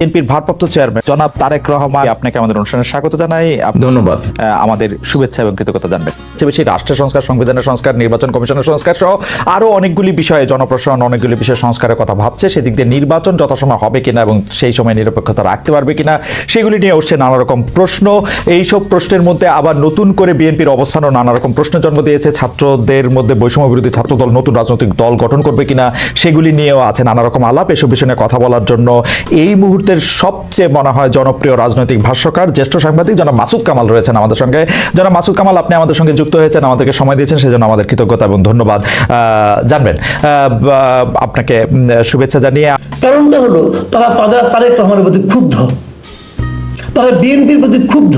বিএনপির ভারপ্রাপ্ত চেয়ারম্যান জনাব তারেক রহমান আপনাকে আমাদের অনুষ্ঠানে স্বাগত জানাই। ধন্যবাদ। আমাদের শুভেচ্ছা এবং কৃতজ্ঞতা জানবেন। বেশি রাষ্ট্র সংস্কার সংবিধানের সংস্কার নির্বাচন কমিশনের সংস্কার সহ আরও অনেকগুলি বিষয়ে জনপ্রশাসন অনেকগুলি বিষয়ে সংস্কারের কথা ভাবছে। সেদিক দিয়ে নির্বাচন যথাসময় হবে কিনা এবং সেই সময় নিরপেক্ষতা রাখতে পারবে কিনা সেগুলি নিয়ে উঠছে নানা রকম প্রশ্ন। এইসব প্রশ্নের মধ্যে আবার নতুন করে বিএনপির অবস্থানও নানা রকম প্রশ্ন জন্ম দিয়েছে। ছাত্রদের মধ্যে বৈষম্য বিরোধী ছাত্র দল নতুন রাজনৈতিক দল গঠন করবে কিনা সেগুলি নিয়েও আছে নানা রকম আলাপ। এসব বিষয়ে কথা বলার জন্য এই মুহূর্তের সবচেয়ে মনে হয় জনপ্রিয় রাজনৈতিক ভাষ্যকার, জ্যেষ্ঠ সাংবাদিক জনাব মাসুদ কামাল রয়েছেন আমাদের সঙ্গে। জনাব মাসুদ কামাল, আপনি আমাদের সঙ্গে যুক্ত হয়েছেন, আমাদেরকে সময় দিয়েছেন, সেজন্য আমাদের কৃতজ্ঞতা এবং ধন্যবাদ। জানবেন আপনাকে শুভেচ্ছা জানিয়ে কারণটা হলো, তারা তাদের, তারেক রহমানের প্রতি ক্ষুব্ধ। তারা বিএনপির প্রতি ক্ষুব্ধ।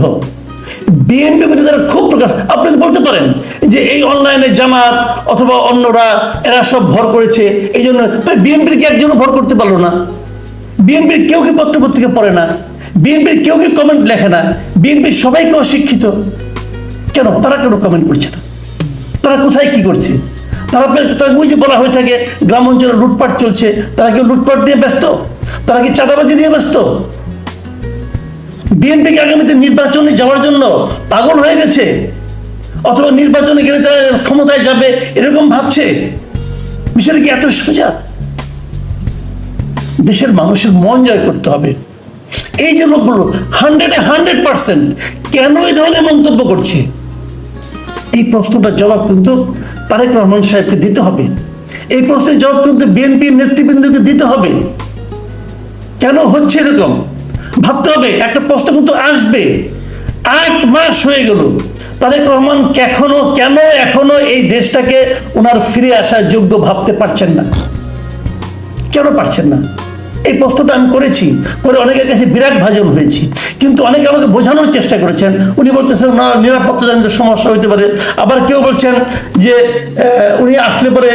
বিএনপির প্রতি তারা খুব প্রকাশ, আপনি বলতে পারেন যে এই অনলাইনে জামাত অথবা অন্যরা, এরা সব ভর করেছে এই জন্য বিএনপির কি একজনও ভর করতে পারল না? বিএনপির কেউ কি পত্র পত্রিকা পড়ে না? বিএনপির কেউ কি কমেন্ট লেখে না? বিএনপির সবাইকে অশিক্ষিত। কেন? তারা কেন কমেন্ট করছে না? তারা কোথায় কি করছে? তারা তারা যে বলা হয়ে থাকে, গ্রাম অঞ্চলে লুটপাট চলছে। তারা কি লুটপাট নিয়ে ব্যস্ত? তারা কি চাঁদাবাজি নিয়ে ব্যস্ত? বিএনপি কি আগামীতে নির্বাচনে যাওয়ার জন্য পাগল হয়ে গেছে? অথবা নির্বাচনে গেলে তারা ক্ষমতায় যাবে, এরকম ভাবছে? বিষয়টা কি এত সোজা? দেশের মানুষের মন জয় করতে হবে। এই যে লোকগুলো হান্ড্রেডে হান্ড্রেড পার্সেন্ট কেন এই ধরনের মন্তব্য করছে? এই প্রশ্নটার জবাব কিন্তু তারেক রহমান সাহেবকে দিতে হবে। এই প্রশ্নের জবাব কিন্তু বিএনপির নেতৃবৃন্দকে দিতে হবে। কেন হচ্ছে এরকম? ভাবতে হবে, একটা প্রশ্ন কিন্তু আসবে। আট মাস হয়ে গেল। তারেক রহমান এখনও কেন এখনও এই দেশটাকে ওনার ফিরে আসার যোগ্য ভাবতে পারছেন না? কেন পারছেন না? এই প্রশ্নটা আমি করেছি, করে অনেকের কাছে বিরাট ভাজন হয়েছি। কিন্তু অনেকে আমাকে বোঝানোর চেষ্টা করেছেন। উনি বলতেছেন, না, নিরাপত্তাজনিত সমস্যা হইতে পারে। আবার কেউ বলছেন যে উনি আসলে পরে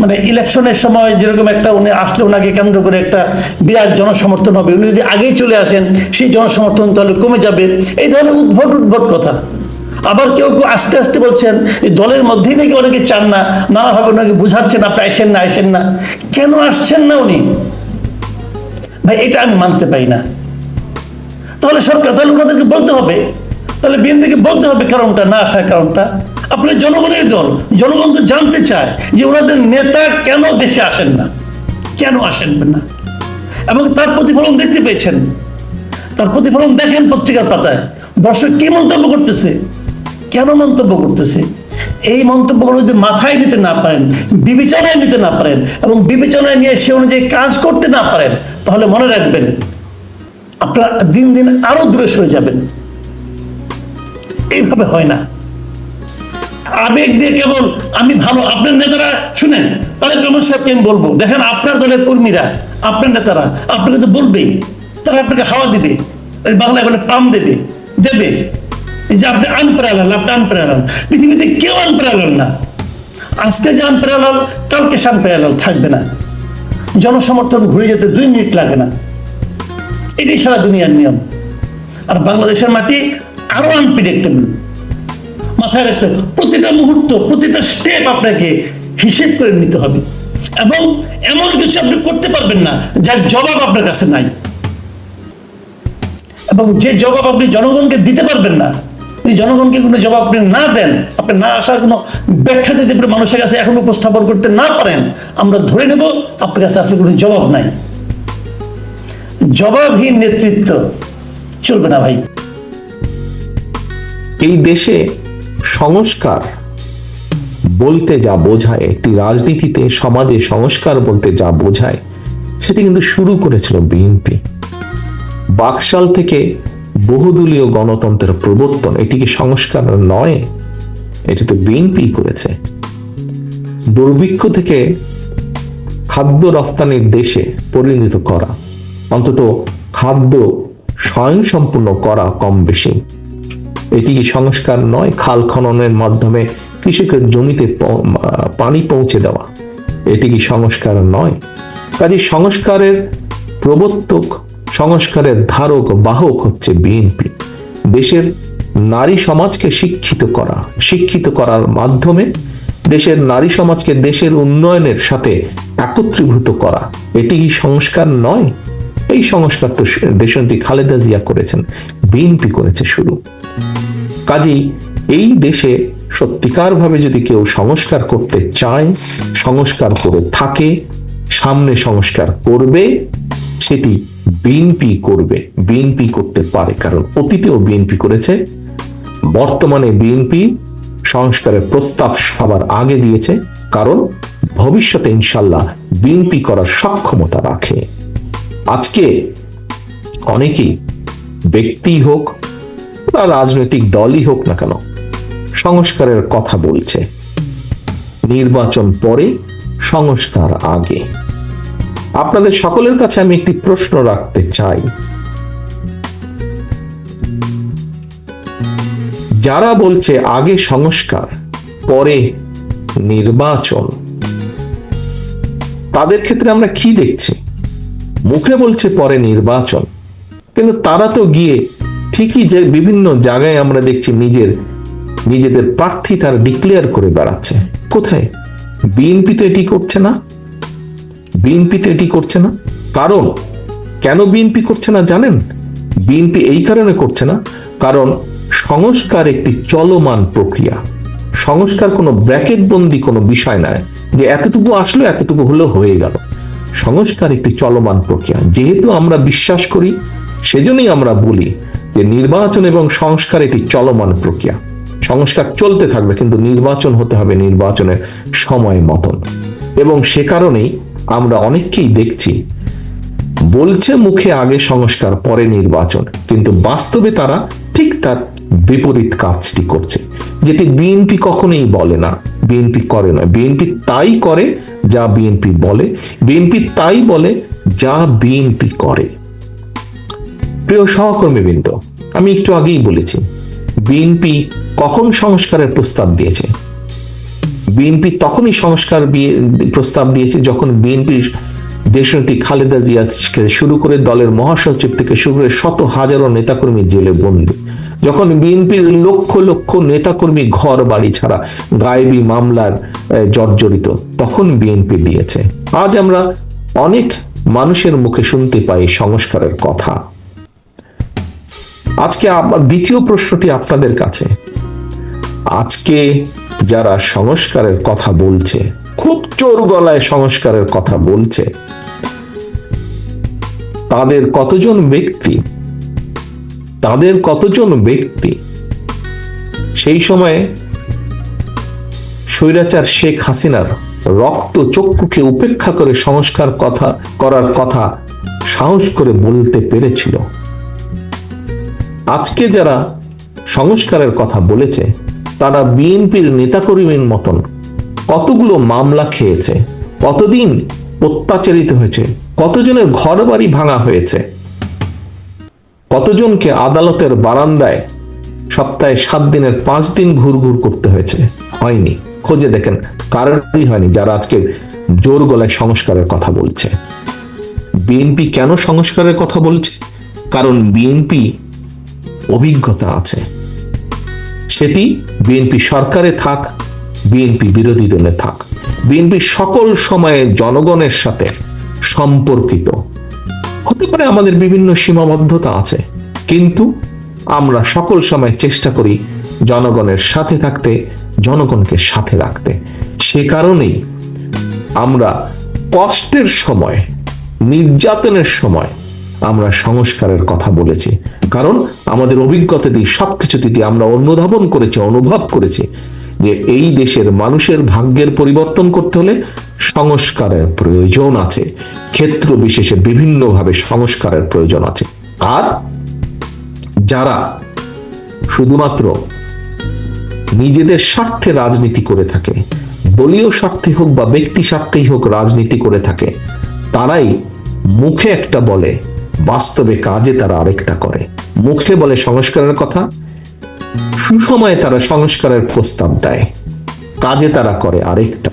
মানে ইলেকশনের সময় যেরকম একটা উনি আসলে ওনাকে কেন্দ্র করে একটা বিরাট জনসমর্থন হবে। উনি যদি আগেই চলে আসেন, সেই জনসমর্থন তাহলে কমে যাবে। এই ধরনের উদ্ভট উদ্ভট কথা। আবার কেউ কেউ আস্তে আস্তে বলছেন, এই দলের মধ্যেই নাকি অনেকে চান না, নানাভাবে ওনাকে বুঝাচ্ছেন, আপনি আসেন না আসেন না। কেন আসছেন না উনি? ভাই, এটা আমি মানতে পারি না। তাহলে সরকার, তাহলে ওনাদেরকে বলতে হবে। তাহলে বিএনপিকে বলতে হবে কারণটা, না আসার কারণটা। আপনি জনগণের দল, জনগণ তো জানতে চায় যে ওনাদের নেতা কেন দেশে আসেন না, কেন আসেন না। এবং তার প্রতিফলন দেখতে পেয়েছেন। তার প্রতিফলন দেখেন পত্রিকার পাতায়। দর্শক কি মন্তব্য করতেছে? কেন মন্তব্য করতেছে? এই মন্তব্যগুলো যদি মাথায় নিতে না পারেন, বিবেচনায় নিতে না পারেন এবং বিবেচনায় নিয়ে সে অনুযায়ী কাজ করতে না পারেন, তাহলে মনে রাখবেন আপনারা দিন দিন আরও দূরে সরে যাবেন। এইভাবে হয় না। আবেগ দিয়ে কেবল আমি ভালো, আপনার নেতারা, শুনেন, তারেক রহমান সাহেবকে আমি বলব, দেখেন আপনার দলের কর্মীরা, আপনার নেতারা আপনাকে তো বলবেই, তারা আপনাকে হাওয়া দিবে বাংলায় বলে পাম দেবে দেবে। যে আপনি আনপ্রেরাল আপনি আনপ্রেরাল পৃথিবীতে কেউ আনপ্রেরাল না। আজকে যে আনপ্রেরাল কালকে সে আনপ্রেরাল থাকবে না। জনসমর্থন ঘুরে যেতে দুই মিনিট লাগে না। এটাই সারা দুনিয়ার নিয়ম। আর বাংলাদেশের মাটি আরও আনপ্রিডিক্টেবল মাথায় রাখতে প্রতিটা মুহূর্ত, প্রতিটা স্টেপ আপনাকে হিসেব করে নিতে হবে। এবং এমন কিছু আপনি করতে পারবেন না, যার জবাব আপনার কাছে নাই। এবং যে জবাব আপনি জনগণকে দিতে পারবেন না যদি জনগণকে কোনো জবাব আপনি না দেন, আপনি না আসার কোনো ব্যাখ্যা যদি আপনি মানুষের কাছে এখন উপস্থাপন করতে না পারেন, আমরা ধরে নেব আপনার কাছে আসলে কোনো জবাব নাই। জবাবহীন নেতৃত্ব চলবে না ভাই। এই দেশে সংস্কার বলতে যা বোঝায়, একটি রাজনীতিতে সমাজে সংস্কার বলতে যা বোঝায়, সেটি কিন্তু শুরু করেছিল বিএনপি। বাকশাল থেকে বহুদলীয় গণতন্ত্রের প্রবর্তন, এটি কি সংস্কার নয়? এটি তো বিএনপি করেছে। দুর্ভিক্ষ থেকে খাদ্য রপ্তানির দেশে পরিণত করা, অন্তত খাদ্য স্বয়ংসম্পূর্ণ করা কম বেশি। এটি কি সংস্কার নয়? খাল খননের মাধ্যমে কৃষকের জমিতে পানি পৌঁছে দেওয়া, এটি কি সংস্কার নয়? কাজে সংস্কারের প্রবর্তক সংস্কারের ধারক বাহক হচ্ছে বিএনপি। দেশের নারী সমাজকে শিক্ষিত করা, শিক্ষিত করার মাধ্যমে দেশের নারী সমাজকে দেশের উন্নয়নের সাথে একত্রীভূত করা। এটি সংস্কার নয়? এই সংস্কার তো দেশনেত্রী খালেদা জিয়া করেছেন, বিএনপি করেছে শুরু। কাজেই এই দেশে সত্যিকারভাবে যদি কেউ সংস্কার করতে চায়, সংস্কার করে থাকে, সামনে সংস্কার করবে, সেটি বিএনপি করবে বিএনপি করতে পারে। কারণ অতীতেও বিএনপি করেছে, বর্তমানে বিএনপি সংস্কারের প্রস্তাব সবার আগে দিয়েছে। কারণ ভবিষ্যতে ইনশাল্লাহ বিএনপি করার সক্ষমতা রাখে। আজকে অনেকেই ব্যক্তি হোক বা রাজনৈতিক দলই হোক না কেন, সংস্কারের কথা বলছে। নির্বাচন পরে সংস্কার আগে। আপনাদের সকলের কাছে আমি একটি প্রশ্ন রাখতে চাই। যারা বলছে আগে সংস্কার, পরে নির্বাচন, তাদের ক্ষেত্রে আমরা কি দেখছি? মুখে বলছে পরে নির্বাচন, কিন্তু তারা তো গিয়ে ঠিকই যে বিভিন্ন জায়গায় আমরা দেখছি নিজের, নিজেদের প্রার্থী তারা ডিক্লেয়ার করে বেড়াচ্ছে। কোথায়? বিএনপি তো এটি করছে না। বিএনপি তো এটি করছে না? কারণ, কেন বিএনপি করছে না জানেন? বিএনপি এই কারণে করছে না, কারণ সংস্কার একটি চলমান প্রক্রিয়া। সংস্কার কোনো ব্র্যাকেট বন্দি কোনো বিষয় নয় যে এতটুকু আসলো, এতটুকু হলো, হয়ে গেল। সংস্কার একটি চলমান প্রক্রিয়া। যেহেতু আমরা বিশ্বাস করি, সেজন্যই আমরা বলি যে নির্বাচন এবং সংস্কার একটি চলমান প্রক্রিয়া। সংস্কার চলতে থাকবে, কিন্তু নির্বাচন হতে হবে নির্বাচনের সময় মতন। এবং সে কারণেই আমরা অনেককেই দেখছি। বলছে মুখে আগে সংস্কার, পরে নির্বাচন। কিন্তু বাস্তবে তারা ঠিক তার বিপরীত কাজটি করছে। যেটি বিএনপি কখনোই বলে না। বিএনপি করে না বিএনপি তাই করে যা বিএনপি বলে। বিএনপি তাই বলে যা বিএনপি করে। প্রিয় সহকর্মীবৃন্দ, আমি একটু আগেই বলেছি, বিএনপি কখন সংস্কারের প্রস্তাব দিয়েছে? বিএনপি তখনই সংস্কার প্রস্তাব দিয়েছে যখন বিএনপি দেশনেত্রী খালেদা জিয়া শুরু করে দলের মহাসচিব থেকে শুরু করে শত হাজারো নেতাকর্মী জেলে বন্দী। যখন বিএনপির লক্ষ লক্ষ নেতাকর্মী ঘর বাড়ি ছাড়া গায়েবী মামলার জর্জরিত, তখন বিএনপি দিয়েছে। আজ আমরা অনেক মানুষের মুখে শুনতে পাই সংস্কারের কথা। আজকে দ্বিতীয় প্রশ্নটি আপনাদের কাছে। আজকে যারা সংস্কারের কথা বলছে, খুব চোর গলায় সংস্কারের কথা বলছে, তাদের কতজন ব্যক্তি, তাদের কতজন ব্যক্তি, সেই সময়ে স্বৈরাচার শেখ হাসিনার রক্ত চক্ষুকে উপেক্ষা করে সংস্কার কথা, করার কথা সাহস করে বলতে পেরেছিল। আজকে যারা সংস্কারের কথা বলেছে তারা বিএনপির নেতাকর্মীর মতন কতগুলো মামলা খেয়েছে, কতদিন অত্যাচারিত হয়েছে, কতজনের ঘর বাড়ি ভাঙা হয়েছে, কতজনকে আদালতের বারান্দায় সপ্তাহে সাত দিনের পাঁচ দিন ঘুরঘুর করতে হয়েছে, হয়নি। খোঁজে দেখেন কারণই হয়নি যারা আজকে জোর গলায় সংস্কারের কথা বলছে। বিএনপি কেন সংস্কারের কথা বলছে? কারণ বিএনপি অভিজ্ঞতা আছে। সেটি বিএনপি সরকারে থাক, বিএনপি বিরোধী দলে থাক। বিএনপি সকল সময়ে জনগণের সাথে সম্পর্কিত। হতে পারে আমাদের বিভিন্ন সীমাবদ্ধতা আছে, কিন্তু আমরা সকল সময় চেষ্টা করি জনগণের সাথে থাকতে, জনগণকে সাথে রাখতে। সে কারণেই আমরা কষ্টের সময়, নির্যাতনের সময় আমরা সংস্কারের কথা বলেছি। কারণ আমাদের অভিজ্ঞতা দিয়ে সবকিছু দিয়ে আমরা অনুধাবন করেছি, অনুভব করেছি যে এই দেশের মানুষের ভাগ্যের পরিবর্তন করতে হলে সংস্কারের প্রয়োজন আছে। ক্ষেত্র বিশেষে বিভিন্নভাবে সংস্কারের প্রয়োজন আছে। আর যারা শুধুমাত্র নিজেদের স্বার্থে রাজনীতি করে থাকে, দলীয় স্বার্থে হোক বা ব্যক্তি স্বার্থেই হোক রাজনীতি করে থাকে, তারাই মুখে একটা বলে বাস্তবে কাজে তারা আরেকটা করে। মুখে বলে সংস্কারের কথা, সুসময়ে তারা সংস্কারের প্রস্তাব দেয়। কাজে তারা করে আরেকটা।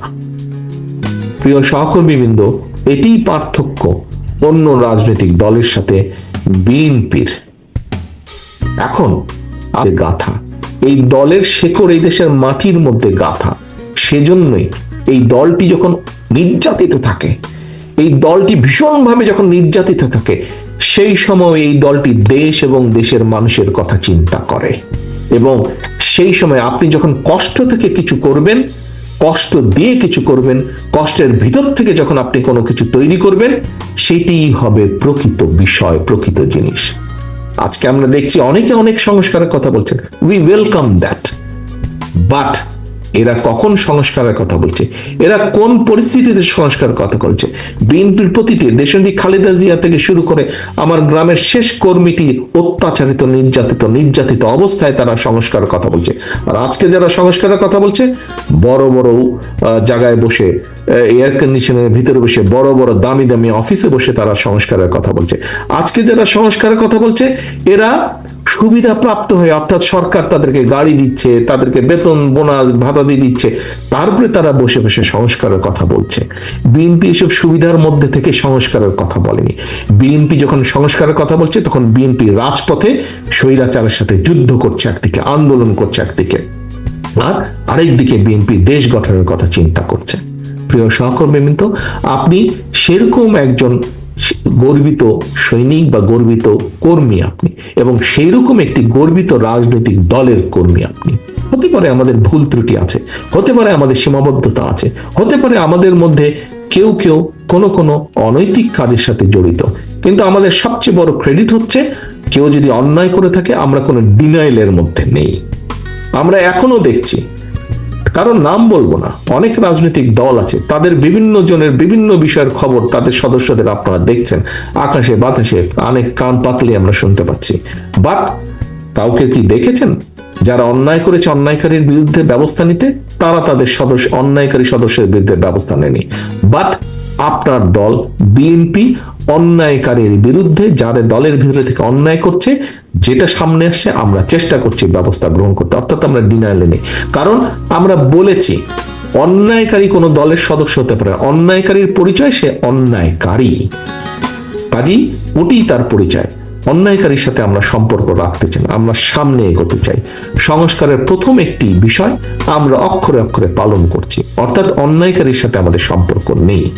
প্রিয় সহকর্মীবৃন্দ, এটিই পার্থক্য অন্য রাজনৈতিক দলের সাথে বিএনপির। এখন গাথা, এই দলের শেকড় এই দেশের মাটির মধ্যে গাথা। সেজন্যই এই দলটি যখন নির্যাতিত থাকে, এই দলটি ভীষণভাবে যখন নির্যাতিত থাকে সেই সময় এই দলটি দেশ এবং দেশের মানুষের কথা চিন্তা করে। এবং সেই সময় আপনি যখন কষ্ট থেকে কিছু করবেন, কষ্ট দিয়ে কিছু করবেন, কষ্টের ভিতর থেকে যখন আপনি কোনো কিছু তৈরি করবেন সেটিই হবে প্রকৃত বিষয়, প্রকৃত জিনিস। আজকে আমরা দেখছি অনেকে অনেক সংস্কারের কথা বলছেন। উই ওয়েলকাম দ্যাট বাট এরা কখন সংস্কারের কথা বলছে? এরা কোন পরিস্থিতিতে সংস্কার কথা বলছে? বিএনপির প্রতিটি দেশনী খালেদা জিয়া থেকে শুরু করে আমার গ্রামের শেষ কর্মীটি অত্যাচারিত, নির্যাতিত নির্যাতিত অবস্থায় তারা সংস্কারের কথা বলছে। আর আজকে যারা সংস্কারের কথা বলছে, বড় বড় জায়গায় বসে এয়ার কন্ডিশনের ভিতরে বসে বড় বড় দামি দামি অফিসে বসে তারা সংস্কারের কথা বলছে। আজকে যারা সংস্কারের কথা বলছে, এরা সুবিধা প্রাপ্ত হয়ে, অর্থাৎ সরকার তাদেরকে গাড়ি দিচ্ছে, তাদেরকে বেতন, বোনাস, ভাতা দিয়ে দিচ্ছে, তারপরে তারা বসে বসে সংস্কারের কথা বলছে। বিএনপি এসব সুবিধার মধ্যে থেকে সংস্কারের কথা বলেনি। বিএনপি যখন সংস্কারের কথা বলছে, তখন বিএনপি রাজপথে স্বৈরাচারের সাথে যুদ্ধ করছে একদিকে, আন্দোলন করছে একদিকে। আর আরেকদিকে বিএনপি দেশ গঠনের কথা চিন্তা করছে। প্রিয় সহকর্মীবৃন্দ, আপনি সেরকম একজন গর্বিত সৈনিক বা গর্বিত কর্মী আপনি এবং সেই রকম একটি গর্বিত রাজনৈতিক দলের কর্মী আপনি। হতে পারে আমাদের ভুল ত্রুটি আছে, হতে পারে আমাদের সীমাবদ্ধতা আছে, হতে পারে আমাদের মধ্যে কেউ কেউ কোনো কোনো অনৈতিক কাজের সাথে জড়িত। কিন্তু আমাদের সবচেয়ে বড় ক্রেডিট হচ্ছে কেউ যদি অন্যায় করে থাকে, আমরা কোনো ডিনাইলের মধ্যে নেই। আমরা এখনও দেখছি কারণ নাম বলব না। অনেক রাজনৈতিক দল আছে, তাদের বিভিন্ন জনের বিভিন্ন বিষয়ের খবর তাদের সদস্যদের আপনারা দেখছেন। আকাশে বাতাসে অনেক কান পাতলে আমরা শুনতে পাচ্ছি। বাট কাউকে কি দেখেছেন? যারা অন্যায় করেছে অন্যায়কারীর বিরুদ্ধে ব্যবস্থা নিতে, তারা তাদের সদস্য, অন্যায়কারী সদস্যের বিরুদ্ধে ব্যবস্থা নেয়নি। বাট আপনার দল, বিএনপি অন্যায়কারীর বিরুদ্ধে যাদের দলের ভিতরে থেকে অন্যায় করছে, যেটা সামনে আসছে, আমরা চেষ্টা করছি ব্যবস্থা গ্রহণ করতে। অর্থাৎ আমরা ডিনাইলে নেই। কারণ আমরা বলেছি, অন্যায়কারী কোনো দলের সদস্য হতে পারে অন্যায়কারীর পরিচয় সে অন্যায়কারী। কাজী, ওটি তার পরিচয়। অন্যায়কারীর সাথে আমরা সম্পর্ক রাখতে চাই আমরা সামনে এগোতে চাই। সংস্কারের প্রথম একটি বিষয় আমরা অক্ষরে অক্ষরে পালন করছি। অর্থাৎ অন্যায়কারীর সাথে আমাদের সম্পর্ক নেই।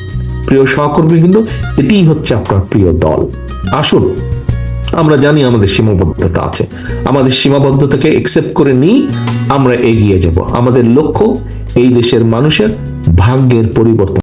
প্রিয় সহকর্মী, কিন্তু এটিই হচ্ছে আপনার প্রিয় দল। আসুন, আমরা জানি আমাদের সীমাবদ্ধতা আছে। আমাদের সীমাবদ্ধতাকে একসেপ্ট করে নিই আমরা এগিয়ে যাব। আমাদের লক্ষ্য, এই দেশের মানুষের ভাগ্যের পরিবর্তন।